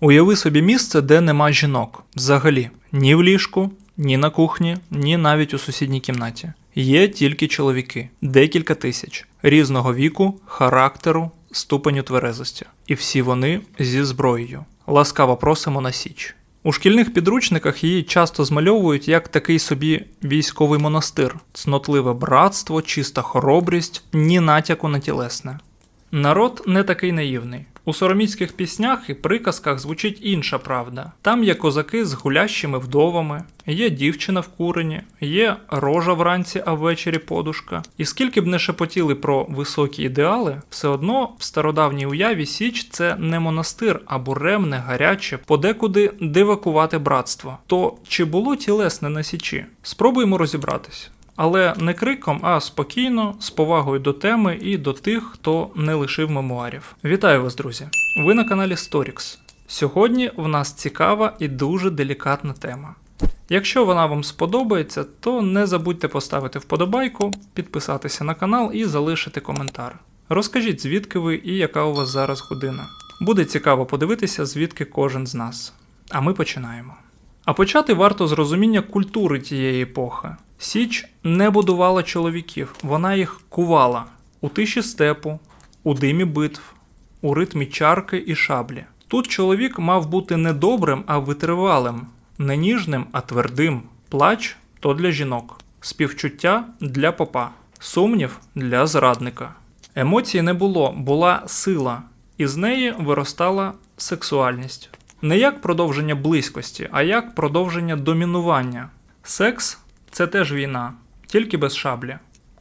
Уяви собі місце, де нема жінок. Взагалі, ні в ліжку, ні на кухні, ні навіть у сусідній кімнаті. Є тільки чоловіки, декілька тисяч, різного віку, характеру, ступеню тверезості. І всі вони зі зброєю. Ласкаво просимо на січ. У шкільних підручниках її часто змальовують як такий собі військовий монастир, цнотливе братство, чиста хоробрість, ні натяку на тілесне. Народ не такий наївний. У сороміцьких піснях і приказках звучить інша правда. Там є козаки з гулящими вдовами, є дівчина в курені, є рожа вранці, а ввечері подушка. І скільки б не шепотіли про високі ідеали, все одно в стародавній уяві Січ це не монастир, а буремне, гаряче, подекуди дивакувати братство. То чи було тілесне на січі? Спробуємо розібратись. Але не криком, а спокійно, з повагою до теми і до тих, хто не лишив мемуарів. Вітаю вас, друзі! Ви на каналі Storix. Сьогодні в нас цікава і дуже делікатна тема. Якщо вона вам сподобається, то не забудьте поставити вподобайку, підписатися на канал і залишити коментар. Розкажіть, звідки ви і яка у вас зараз година. Буде цікаво подивитися, звідки кожен з нас. А ми починаємо. А почати варто з розуміння культури тієї епохи. Січ не будувала чоловіків, вона їх кувала у тиші степу, у димі битв, у ритмі чарки і шаблі. Тут чоловік мав бути не добрим, а витривалим, не ніжним, а твердим. Плач то для жінок, співчуття для попа, сумнів для зрадника. Емоцій не було, була сила, і з неї виростала сексуальність. Не як продовження близькості, а як продовження домінування. Секс це теж війна, тільки без шаблі.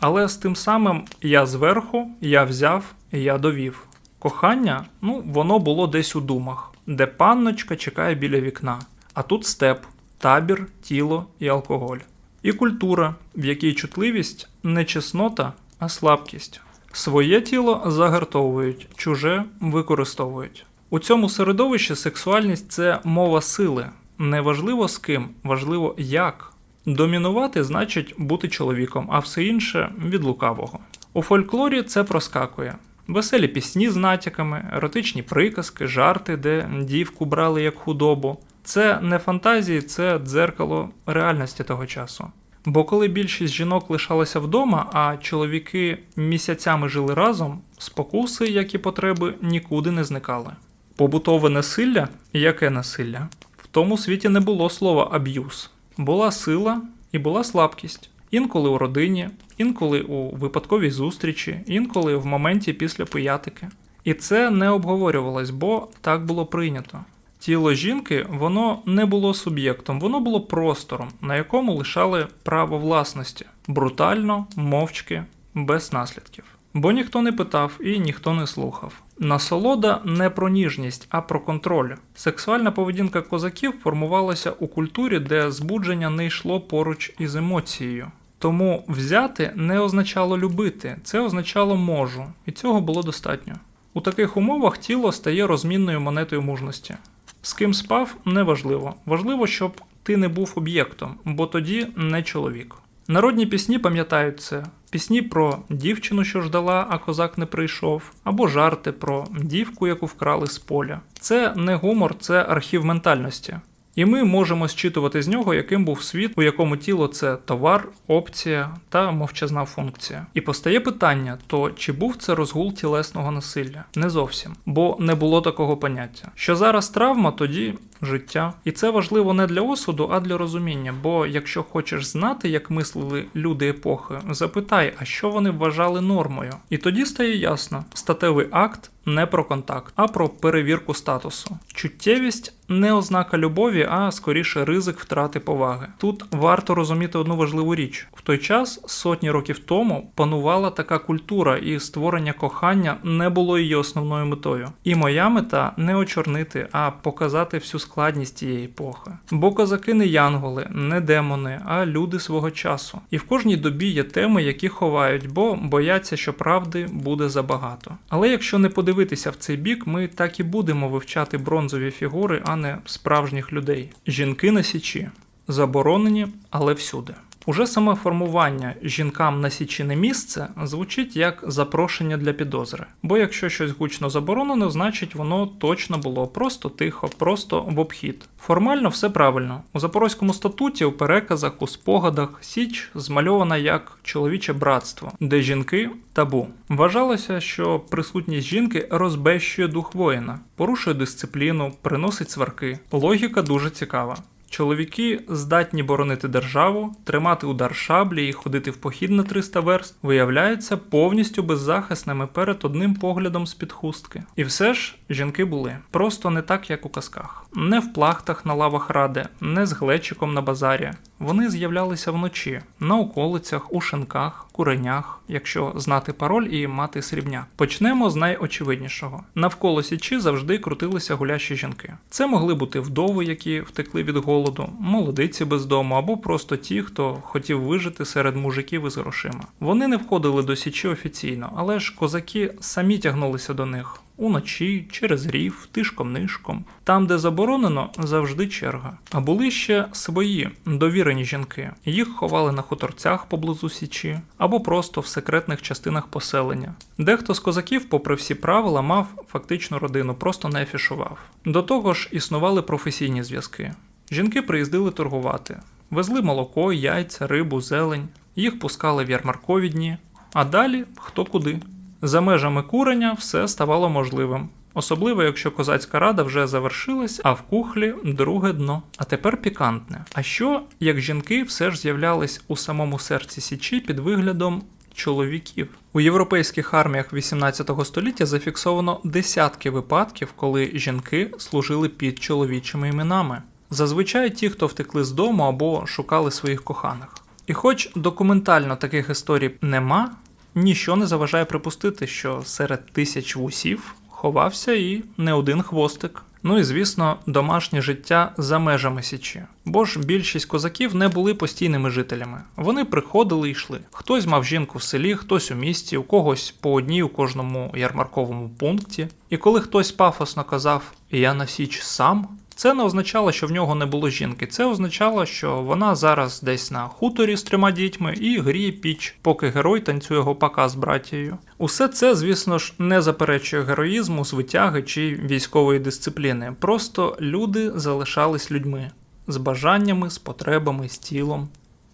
Але з тим самим я зверху, я взяв, я довів. Кохання, ну, воно було десь у думах, де панночка чекає біля вікна, а тут степ, табір, тіло і алкоголь. І культура, в якій чутливість не чеснота, а слабкість. Своє тіло загартовують, чуже використовують. У цьому середовищі сексуальність це мова сили. Неважливо з ким, важливо як. Домінувати значить бути чоловіком, а все інше від лукавого. У фольклорі це проскакує. Веселі пісні з натяками, еротичні приказки, жарти, де дівку брали як худобу. Це не фантазії, це дзеркало реальності того часу. Бо коли більшість жінок лишалася вдома, а чоловіки місяцями жили разом, спокуси, як і потреби, нікуди не зникали. Побутове насилля яке насилля? В тому світі не було слова аб'юз. Була сила і була слабкість. Інколи у родині, інколи у випадковій зустрічі, інколи в моменті після пиятики. І це не обговорювалось, бо так було прийнято. Тіло жінки воно не було суб'єктом, воно було простором, на якому лишали право власності брутально, мовчки, без наслідків. Бо ніхто не питав і ніхто не слухав. Насолода не про ніжність, а про контроль. Сексуальна поведінка козаків формувалася у культурі, де збудження не йшло поруч із емоцією. Тому взяти не означало любити, це означало можу, і цього було достатньо. У таких умовах тіло стає розмінною монетою мужності. З ким спав неважливо. Важливо, щоб ти не був об'єктом, бо тоді не чоловік. Народні пісні пам'ятають це. Пісні про дівчину, що ждала, а козак не прийшов, або жарти про дівку, яку вкрали з поля. Це не гумор, це архів ментальності. І ми можемо зчитувати з нього, яким був світ, у якому тіло це товар, опція та мовчазна функція. І постає питання: то чи був це розгул тілесного насилля? Не зовсім, бо не було такого поняття. Що зараз травма, тоді життя. І це важливо не для осуду, а для розуміння. Бо якщо хочеш знати, як мислили люди епохи, запитай, а що вони вважали нормою. І тоді стає ясно, статевий акт не про контакт, а про перевірку статусу. Чуттєвість не ознака любові, а скоріше ризик втрати поваги. Тут варто розуміти одну важливу річ: в той час, сотні років тому, панувала така культура, і створення кохання не було її основною метою. І моя мета не очорнити, а показати всю складність тієї епохи. Бо козаки не янголи, не демони, а люди свого часу. І в кожній добі є теми, які ховають, бо бояться, що правди буде забагато. Але якщо не подивитися в цей бік, ми так і будемо вивчати бронзові фігури, а не справжніх людей. Жінки на січі заборонені, але всюди. Уже саме формування жінкам на січі не місце звучить як запрошення для підозри. Бо якщо щось гучно заборонено, значить воно точно було просто тихо, просто в обхід. Формально все правильно. У Запорозькому статуті, у переказах, у спогадах Січ змальована як чоловіче братство, де жінки табу. Вважалося, що присутність жінки розбещує дух воїна, порушує дисципліну, приносить сварки. Логіка дуже цікава. Чоловіки здатні боронити державу, тримати удар шаблі і ходити в похід на 300 верст, виявляються повністю беззахисними перед одним поглядом з-під хустки. І все ж жінки були просто не так, як у казках. Не в плахтах на лавах ради, не з глечиком на базарі. Вони з'являлися вночі на околицях, у шинках, куренях, якщо знати пароль і мати срібня. Почнемо з найочевиднішого. Навколо січі завжди крутилися гулящі жінки. Це могли бути вдови, які втекли від голоду, молодиці без дому, або просто ті, хто хотів вижити серед мужиків із грошима. Вони не входили до січі офіційно, але ж козаки самі тягнулися до них. Уночі, через рів, тишком-нишком. Там, де заборонено, завжди черга. А були ще свої довірені жінки. Їх ховали на хуторцях поблизу січі або просто в секретних частинах поселення. Дехто з козаків, попри всі правила, мав фактичну родину, просто не афішував. До того ж, існували професійні зв'язки. Жінки приїздили торгувати, везли молоко, яйця, рибу, зелень, їх пускали в ярмаркові дні, а далі хто куди. За межами куреня все ставало можливим. Особливо, якщо козацька рада вже завершилась, а в кухлі друге дно. А тепер пікантне. А що, як жінки все ж з'являлись у самому серці Січі під виглядом чоловіків? У європейських арміях 18 століття зафіксовано десятки випадків, коли жінки служили під чоловічими іменами. Зазвичай ті, хто втекли з дому або шукали своїх коханих. І хоч документально таких історій нема, ніщо не заважає припустити, що серед тисяч вусів ховався і не один хвостик. Ну і звісно, домашнє життя за межами січі. Бо ж більшість козаків не були постійними жителями. Вони приходили і йшли. Хтось мав жінку в селі, хтось у місті, у когось по одній у кожному ярмарковому пункті. І коли хтось пафосно казав Я на січ сам. Це не означало, що в нього не було жінки. Це означало, що вона зараз десь на хуторі з трьома дітьми і гріє піч, поки герой танцює гопака з братією. Усе це, звісно ж, не заперечує героїзму, звитяги чи військової дисципліни. Просто люди залишались людьми з бажаннями, з потребами, з тілом.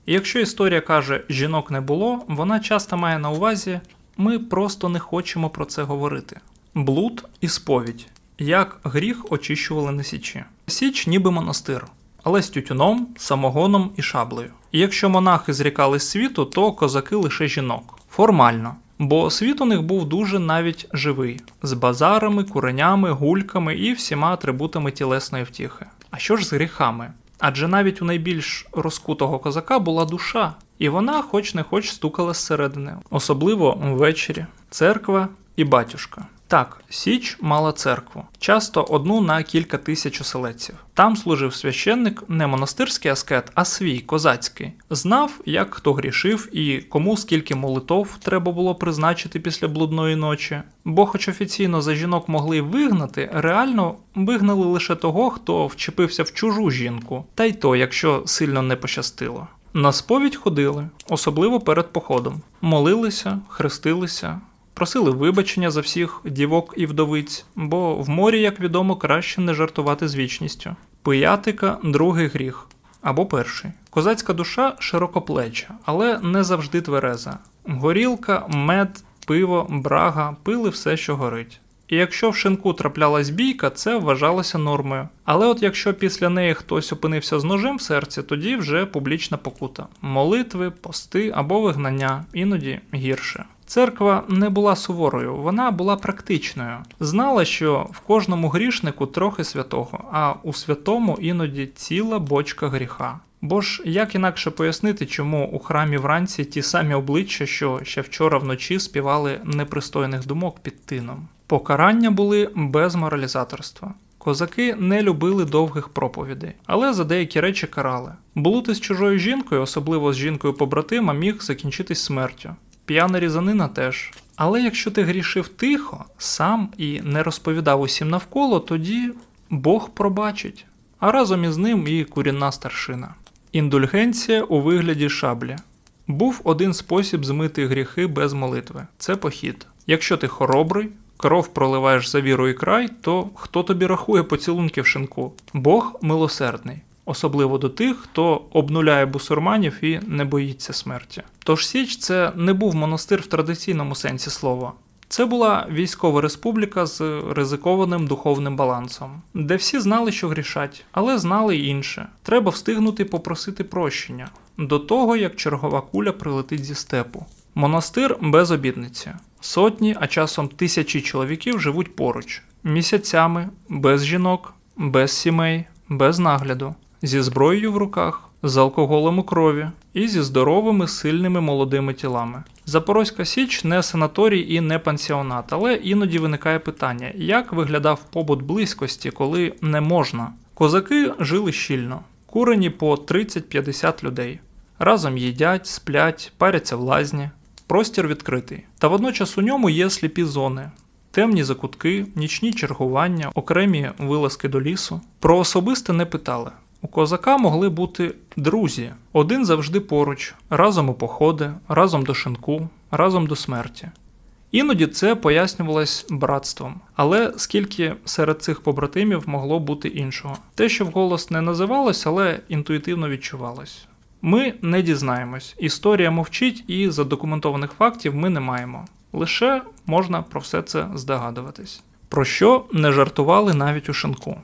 І якщо історія каже жінок не було, вона часто має на увазі ми просто не хочемо про це говорити. Блуд і сповідь. Як гріх очищували на січі. Січ ніби монастир, але з тютюном, самогоном і шаблею. І якщо монахи зрікались світу, то козаки лише жінок. Формально. Бо світ у них був дуже навіть живий, з базарами, куренями, гульками і всіма атрибутами тілесної втіхи. А що ж з гріхами? Адже навіть у найбільш розкутого козака була душа, і вона, хоч не хоч, стукала зсередини, особливо ввечері, церква і батюшка. Так, Січ мала церкву, часто одну на кілька тисяч оселедців. Там служив священник не монастирський аскет, а свій козацький. Знав, як хто грішив і кому скільки молитов треба було призначити після блудної ночі. Бо, хоч офіційно за жінок могли вигнати, реально вигнали лише того, хто вчепився в чужу жінку, та й то, якщо сильно не пощастило. На сповідь ходили, особливо перед походом. Молилися, хрестилися, просили вибачення за всіх дівок і вдовиць, бо в морі, як відомо, краще не жартувати з вічністю. Пиятика другий гріх або перший. Козацька душа широкоплеча, але не завжди твереза. Горілка, мед, пиво, брага пили все, що горить. І якщо в шинку траплялась бійка, це вважалося нормою. Але от якщо після неї хтось опинився з ножем в серці, тоді вже публічна покута: молитви, пости або вигнання, іноді гірше. Церква не була суворою, вона була практичною. Знала, що в кожному грішнику трохи святого, а у святому іноді ціла бочка гріха. Бо ж як інакше пояснити, чому у храмі вранці ті самі обличчя, що ще вчора вночі співали непристойних думок під тином. Покарання були без моралізаторства. Козаки не любили довгих проповідей, але за деякі речі карали. Блути з чужою жінкою, особливо з жінкою побратима, міг закінчитись смертю. П'яна різанина теж. Але якщо ти грішив тихо, сам і не розповідав усім навколо, тоді Бог пробачить, а разом із ним і курінна старшина. Індульгенція у вигляді шаблі. Був один спосіб змити гріхи без молитви це похід. Якщо ти хоробрий, кров проливаєш за віру і край, то хто тобі рахує поцілунки в шинку? Бог милосердний, особливо до тих, хто обнуляє бусурманів і не боїться смерті. Тож Січ це не був монастир в традиційному сенсі слова. Це була військова республіка з ризикованим духовним балансом, де всі знали, що грішать, але знали інше. Треба встигнути попросити прощення до того, як чергова куля прилетить зі степу. Монастир без обідниці. Сотні, а часом тисячі чоловіків живуть поруч, місяцями, без жінок, без сімей, без нагляду, зі зброєю в руках, з алкоголем у крові і зі здоровими, сильними молодими тілами. Запорозька Січ не санаторій і не пансіонат, але іноді виникає питання, як виглядав побут близькості, коли не можна. Козаки жили щільно, курені по 30-50 людей. Разом їдять, сплять, паряться в лазні. Простір відкритий. Та водночас у ньому є сліпі зони, темні закутки, нічні чергування, окремі вилазки до лісу. Про особисте не питали. У козака могли бути друзі, один завжди поруч, разом у походи, разом до шинку, разом до смерті. Іноді це пояснювалось братством, але скільки серед цих побратимів могло бути іншого? Те, що вголос не називалось, але інтуїтивно відчувалось. Ми не дізнаємось. Історія мовчить, і задокументованих фактів ми не маємо. Лише можна про все це здогадуватись. Про що не жартували навіть у шинку.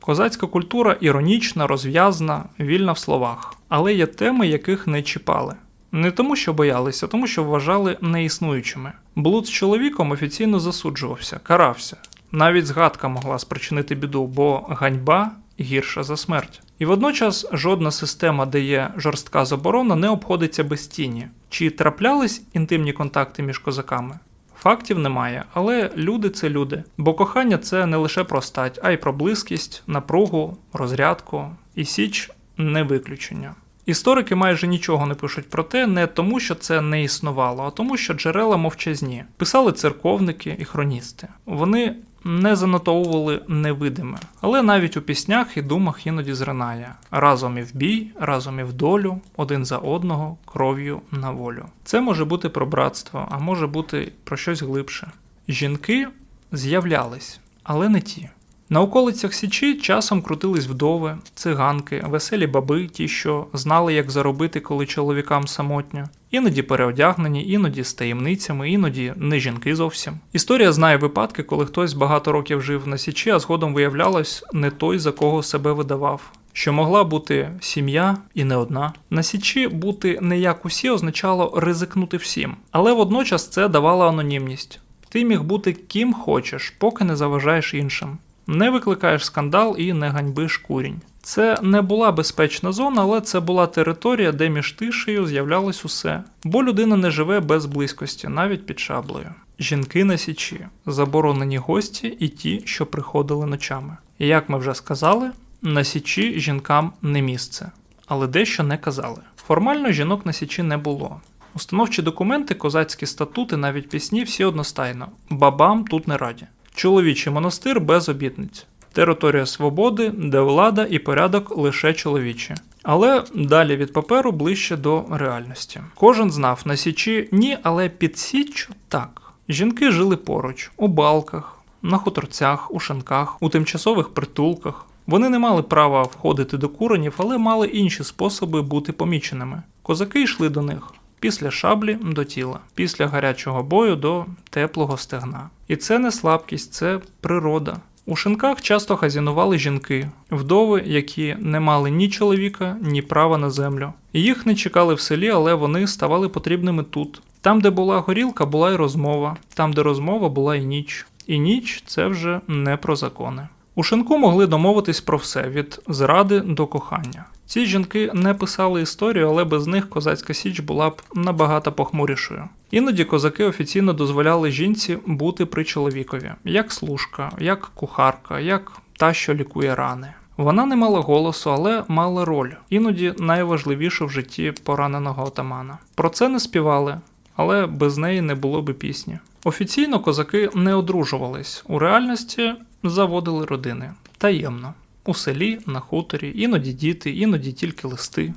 Козацька культура іронічна, розв'язна, вільна в словах, але є теми, яких не чіпали. Не тому, що боялися, а тому, що вважали неіснуючими. Блуд з чоловіком офіційно засуджувався, карався. Навіть згадка могла спричинити біду, бо ганьба гірша за смерть. І водночас жодна система, де є жорстка заборона, не обходиться без тіні. Чи траплялись інтимні контакти між козаками? Фактів немає, але люди це люди. Бо кохання це не лише про стать, а й про близькість, напругу, розрядку. І Січ не виключення. Історики майже нічого не пишуть про те, не тому, що це не існувало, а тому, що джерела мовчазні. Писали церковники і хроністи. Вони не занотовували невидиме, але навіть у піснях і думах іноді зринає разом і в бій, разом і в долю, один за одного, кров'ю на волю. Це може бути про братство, а може бути про щось глибше. Жінки з'являлись, але не ті. На околицях Січі часом крутились вдови, циганки, веселі баби, ті, що знали, як заробити, коли чоловікам самотньо. Іноді переодягнені, іноді з таємницями, іноді не жінки зовсім. Історія знає випадки, коли хтось багато років жив на Січі, а згодом виявлялось не той, за кого себе видавав. Що могла бути сім'я і не одна. На Січі бути не як усі означало ризикнути всім, але водночас це давало анонімність. Ти міг бути ким хочеш, поки не заважаєш іншим. Не викликаєш скандал і не ганьбиш курінь. Це не була безпечна зона, але це була територія, де між тишею з'являлось усе, бо людина не живе без близькості, навіть під шаблею. Жінки на січі, заборонені гості і ті, що приходили ночами. Як ми вже сказали, на січі жінкам не місце, але дещо не казали. Формально жінок на січі не було. Установчі документи, козацькі статути, навіть пісні всі одностайно. Бабам тут не раді. Чоловічий монастир без обітниць. Територія свободи, де влада і порядок лише чоловічі. Але далі від паперу ближче до реальності. Кожен знав на січі ні, але під січчю так. Жінки жили поруч, у балках, на хуторцях, у шинках, у тимчасових притулках. Вони не мали права входити до куренів, але мали інші способи бути поміченими. Козаки йшли до них. Після шаблі до тіла, після гарячого бою до теплого стегна. І це не слабкість, це природа. У шинках часто хазінували жінки, вдови, які не мали ні чоловіка, ні права на землю. Їх не чекали в селі, але вони ставали потрібними тут. Там, де була горілка, була й розмова, там, де розмова була й ніч. І ніч це вже не про закони. У шинку могли домовитись про все від зради до кохання. Ці жінки не писали історію, але без них козацька січ була б набагато похмурішою. Іноді козаки офіційно дозволяли жінці бути при чоловікові, як служка, як кухарка, як та, що лікує рани. Вона не мала голосу, але мала роль, іноді найважливішу в житті пораненого отамана. Про це не співали, але без неї не було би пісні. Офіційно козаки не одружувались, у реальності заводили родини таємно. У селі, на хуторі, іноді діти, іноді тільки листи.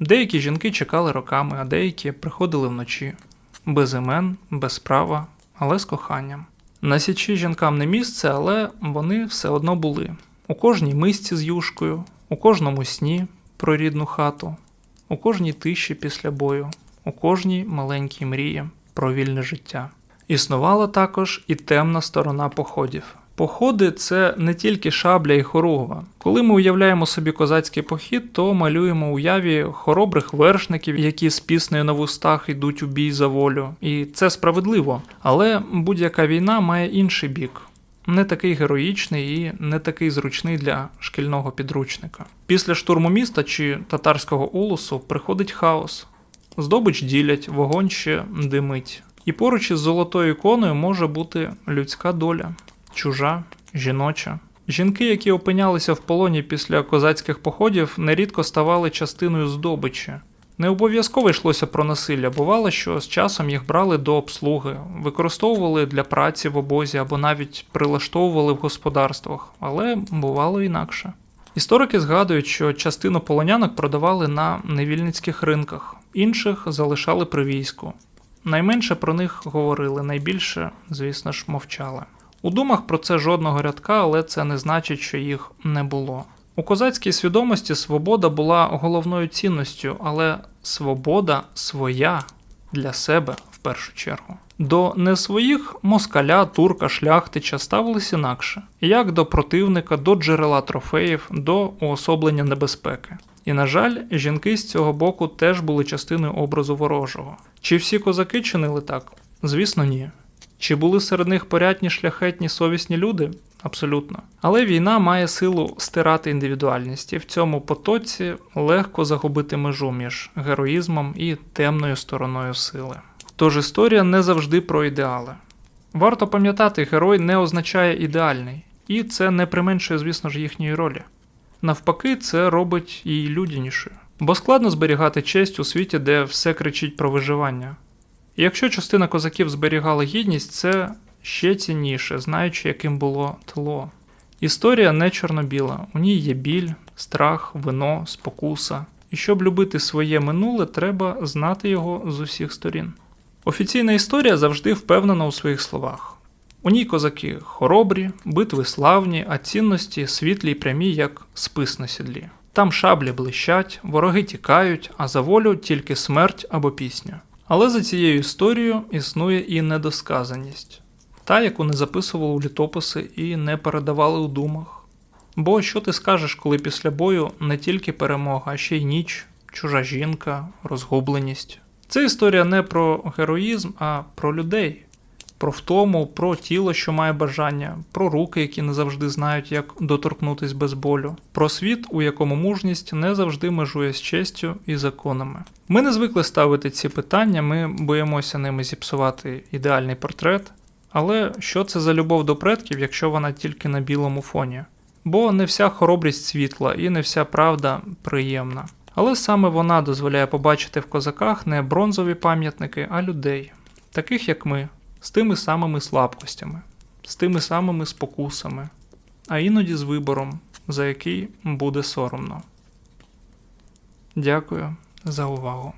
Деякі жінки чекали роками, а деякі приходили вночі, без імен, без права, але з коханням. На січі жінкам не місце, але вони все одно були. У кожній мисці з юшкою, у кожному сні про рідну хату, у кожній тиші після бою, у кожній маленькій мрії про вільне життя. Існувала також і темна сторона походів. Походи це не тільки шабля і хоругва. Коли ми уявляємо собі козацький похід, то малюємо уяві хоробрих вершників, які з піснею на вустах йдуть у бій за волю. І це справедливо. Але будь-яка війна має інший бік. Не такий героїчний і не такий зручний для шкільного підручника. Після штурму міста чи татарського улусу приходить хаос. Здобич ділять, вогонь ще димить. І поруч із золотою іконою може бути людська доля, чужа, жіноча. Жінки, які опинялися в полоні після козацьких походів, нерідко ставали частиною здобичі. Не обов'язково йшлося про насилля, бувало, що з часом їх брали до обслуги, використовували для праці в обозі або навіть прилаштовували в господарствах, але бувало інакше. Історики згадують, що частину полонянок продавали на невільницьких ринках, інших залишали при війську. Найменше про них говорили, найбільше, звісно ж, мовчали. У думах про це жодного рядка, але це не значить, що їх не було. У козацькій свідомості свобода була головною цінністю, але свобода своя для себе в першу чергу. До не своїх москаля, турка, шляхтича ставились інакше, як до противника, до джерела трофеїв, до уособлення небезпеки. І, на жаль, жінки з цього боку теж були частиною образу ворожого. Чи всі козаки чинили так? Звісно, ні. Чи були серед них порядні, шляхетні, совісні люди? Абсолютно. Але війна має силу стирати індивідуальність, і в цьому потоці легко загубити межу між героїзмом і темною стороною сили. Тож історія не завжди про ідеали. Варто пам'ятати, герой не означає ідеальний, і це не применшує, звісно ж, їхньої ролі. Навпаки, це робить її людянішою. Бо складно зберігати честь у світі, де все кричить про виживання. І якщо частина козаків зберігала гідність, це ще цінніше, знаючи, яким було тло. Історія не чорно-біла, у ній є біль, страх, вино, спокуса. І щоб любити своє минуле, треба знати його з усіх сторін. Офіційна історія завжди впевнена у своїх словах. У ній козаки хоробрі, битви славні, а цінності світлі й прямі, як спис на сідлі. Там шаблі блищать, вороги тікають, а за волю тільки смерть або пісня. Але за цією історією існує і недосказаність, та, яку не записували у літописи і не передавали у думах. Бо що ти скажеш, коли після бою не тільки перемога, а ще й ніч, чужа жінка, розгубленість. Це історія не про героїзм, а про людей, про втому, про тіло, що має бажання, про руки, які не завжди знають, як доторкнутись без болю, про світ, у якому мужність не завжди межує з честю і законами. Ми не звикли ставити ці питання, ми боїмося ними зіпсувати ідеальний портрет. Але що це за любов до предків, якщо вона тільки на білому фоні? Бо не вся хоробрість світла і не вся правда приємна. Але саме вона дозволяє побачити в козаках не бронзові пам'ятники, а людей, таких як ми, з тими самими слабкостями, з тими самими спокусами, а іноді з вибором, за який буде соромно. Дякую за увагу.